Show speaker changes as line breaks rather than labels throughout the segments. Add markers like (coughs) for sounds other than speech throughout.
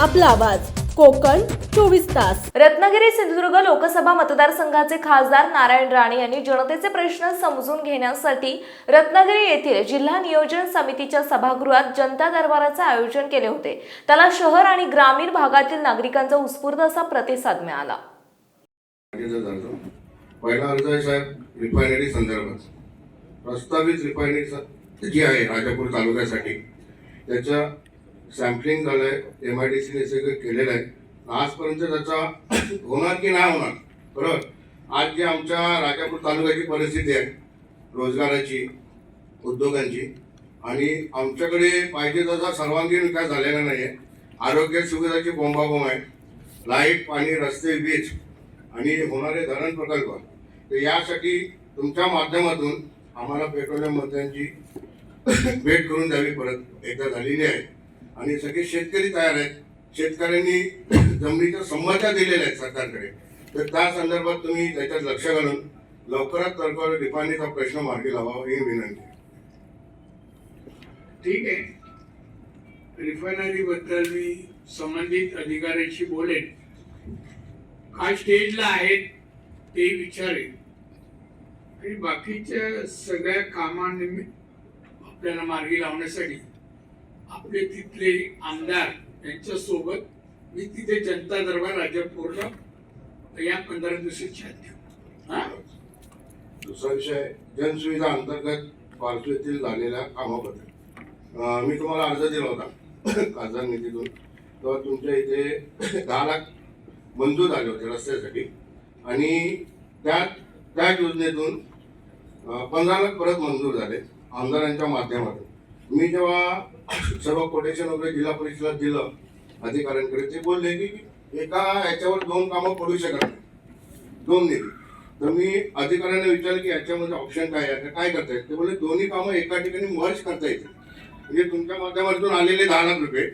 आपला आवाज. कोकण चोवीस तास.
रत्नागिरी सिंधुदुर्ग लोकसभा मतदारसंघाचे खासदार नारायण राणे यांनी जनतेचे प्रश्न समजून घेण्यासाठी रत्नागिरी येथील जिल्हा नियोजन समितीच्या सभागृहात जनता दरबाराचे आयोजन केले होते. त्याला शहर आणि ग्रामीण भागातील नागरिकांचा उत्स्फूर्त असा प्रतिसाद मिळाला.
पहिला अर्ज आहे साहेब रिफायनरी संदर्भात. प्रस्तावित रिफायनरी जी आहे राजापूर तालुक्यासाठी. त्याचं सॅम्पलिंग झालं आहे एम आय डी सीने सगळं केलेलं आहे. आजपर्यंत त्याचा होणार की नाही होणार बरोबर? आज जी आमच्या राजापूर तालुक्याची परिस्थिती आहे रोजगाराची उद्योगांची आणि आमच्याकडे पाहिजे तसा सर्वांगीण विकास झालेला नाही आहे आरोग्य सुविधाची बोंबाबोंब आहे लाइट पाणी रस्ते वीज आणि होणारे धरण प्रकल्प. तर यासाठी तुमच्या माध्यमातून आम्हाला पेट्रोलियम मंत्र्यांची भेट करून द्यावी परत एकदा झालेली आहे. आणि सगळे शेतकरी तयार आहेत. शेतकऱ्यांनी (clears throat) जमिनीच्या संमत्या दिलेल्या आहेत सरकारकडे. तर त्या संदर्भात तुम्ही त्याच्यात लक्ष घालून लवकरात लवकर रिफायनरीचा प्रश्न मार्गी लावावा ही विनंती
ठीक आहे. रिफायनरी बद्दल मी संबंधित अधिकाऱ्यांशी बोलेन. काय स्टेजला आहेत ते विचारेन. आणि बाकीच्या सगळ्या कामानिमित्त आपल्याला मार्गी लावण्यासाठी आपले तिथले आमदार यांच्यासोबत मी तिथे जनता दरबार राजापूरला या पंधरा छान ठेव हा?
दुसरा विषय जनसुविधा अंतर्गत पारसू येथील झालेल्या कामाबद्दल. मी तुम्हाला अर्ज दिला होता (coughs) खासदार निधीतून. तेव्हा तुमच्या इथे (coughs) दहा लाख मंजूर झाले होते रस्त्यासाठी. आणि त्या त्या योजनेतून पंधरा लाख परत मंजूर झाले आमदारांच्या माध्यमातून. मी जेव्हा सर्व कोटेशन वगैरे जिल्हा परिषदेला दिलं अधिकाऱ्यांकडे ते बोलले की एका याच्यावर दोन कामं पडू शकत नाही. दोन निधी. तर मी अधिकाऱ्यांना विचारलं की याच्यामध्ये ऑप्शन काय आहे? काय करता येईल ते बोलले दोन्ही कामं एका ठिकाणी मर्ज करता येतील. म्हणजे तुमच्या माध्यमातून आलेले दहा लाख रुपये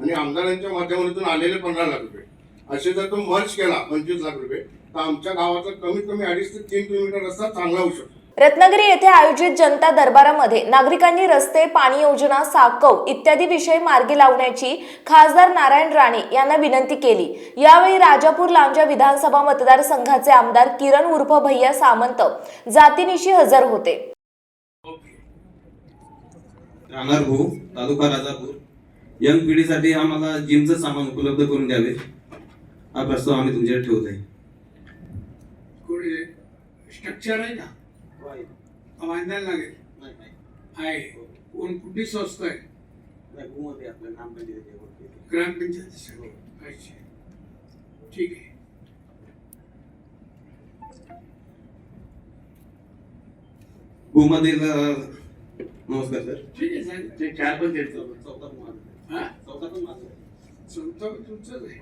आणि आमदारांच्या माध्यमातून आलेले पंधरा लाख रुपये. असे जर तो मर्ज केला पंचवीस लाख रुपये तर आमच्या गावाचा कमीत कमी अडीच ते तीन किलोमीटर रस्ता चांगला होऊ शकतो.
रत्नागिरी येथे आयोजित जनता दरबारामध्ये नागरिकांनी रस्ते पाणी योजना साकव इत्यादी विषय मार्गी लावण्याची खासदार नारायण राणे यांना विनंती केली. यावेळी राजापूर लांजा विधानसभा मतदारसंघाचे आमदार किरण उर्फ भैया सामंत जातीनिशी हजर होते.
तालुका राजापूर. यंग पिढीसाठी आम्हाला जिमचं सामान उपलब्ध करून द्यावे. हा प्रस्ताव आम्ही तुमच्याकडे ठेवत आहे
स्ट्रक्चर आहे ना बांधायला लागेल. आहे. कोण कुठली संस्था आहे? ग्रामपंचायत अच्छा. ठीक आहे.
भूमधील नमस्कार सर.
ठीक आहे
ते चार पण देत चौथा पण माझा
हा?
चौथा पण माझा
संस्था तुमचंच आहे.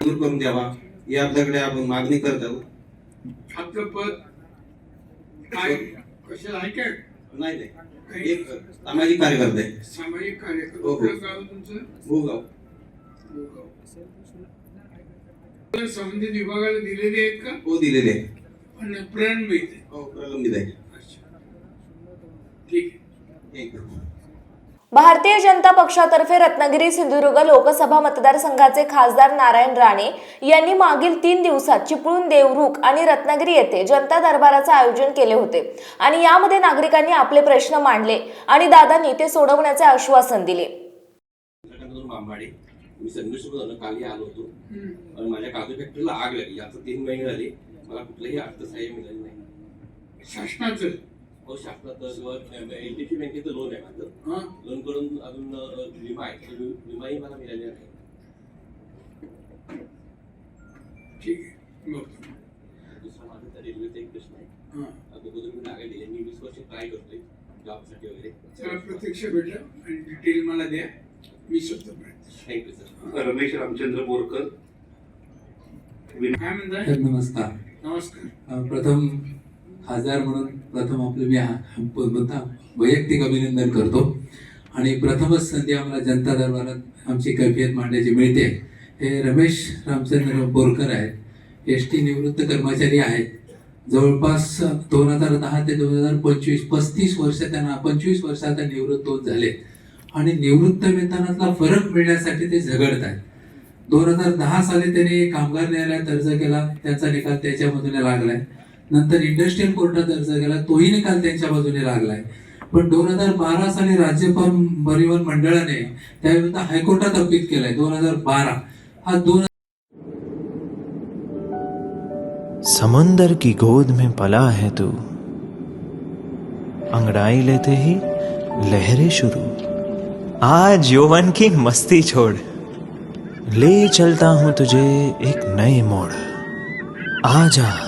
दूर करून द्यावा. ही आपल्याकडे आपण मागणी करत आहोत.
आपलं पद काय कशाला आहे काय?
नाही नाही. एक सामाजिक कार्यकर्ते.
सामाजिक कार्यक्रम
हो, हो. भूगाव.
भोगाव. संबंधित विभागाला दिलेले आहेत का?
हो दिलेले आहे.
पण प्रलंबित आहे.
हो प्रलंबित आहे.
अच्छा. ठीक आहे.
भारतीय जनता पक्षातर्फे रत्नागिरी सिंधुदुर्ग लोकसभा मतदारसंघाचे खासदार नारायण राणे यांनी मागील तीन दिवसात चिपळूण देवरुख आणि रत्नागिरी येथे जनता दरबाराचे आयोजन केले होते. आणि यामध्ये नागरिकांनी आपले प्रश्न मांडले आणि दादांनी ते सोडवण्याचे आश्वासन दिले.
मी संघर्ष आलो होतो. माझ्या काजू फॅक्टरीला आग लागली. आता तीन महिने झाले. मला कुठलंही अर्थसहाय्य मिळालं नाही.
शासनाचं.
हो शासनाचं एल टी बँकेचं लोन आहे माझं
हा.
लोन करून अजून विमा आहे. तर विमाही मला मिळालेला नाही
ठीक आहे.
दुसरा माझा तर रेल्वेचा एक प्रश्न आहे.
हा.
अगोदर मी जागा दिली मी वीस वर्ष ट्राय करतोय जॉबसाठी वगैरे.
प्रत्यक्ष भेटलं आणि डिटेल मला द्या. मी स्वतः प्रयत्न.
Thank you sir
Ramesh Ramchandra Borkar.
काय म्हणताय?
तर नमस्कार.
नमस्कार
प्रथम खासदार म्हणून प्रथम आपलं मी वैयक्तिक अभिनंदन करतो. आणि प्रथमच संधी आम्हाला जनता दरबारात आमची कैफियत मांडायची मिळते. हे रमेश रामचंद्र बोरकर आहेत. एस टी निवृत्त कर्मचारी आहेत. जवळपास दोन हजार दहा ते दोन हजार पंचवीस पस्तीस वर्ष त्यांना पंचवीस वर्ष आता निवृत्त होत झाले. आणि निवृत्त वेतनातला फरक मिळण्यासाठी ते झगडत आहेत. दोन हजार दहा साली त्यांनी कामगार न्यायालयात अर्ज केला त्याचा निकाल त्याच्या लागलाय. नंतर इंडस्ट्रियल कोर्टात अर्ज केला तोही निकाल त्यांच्या बाजूने लागलाय. पण दोन हजार बारा साली राज्य परिवहन मंडळाने त्याविरुद्ध हायकोर्टात अपील केलाय दोन हजार बारा. हा दोन
समंदर की गोद में पला है तू। अंगड़ाई लेते ही लहरें शुरू। आज यौवन की मस्ती छोड़। ले चलता हूं तुझे एक नए मोड़। आ जा।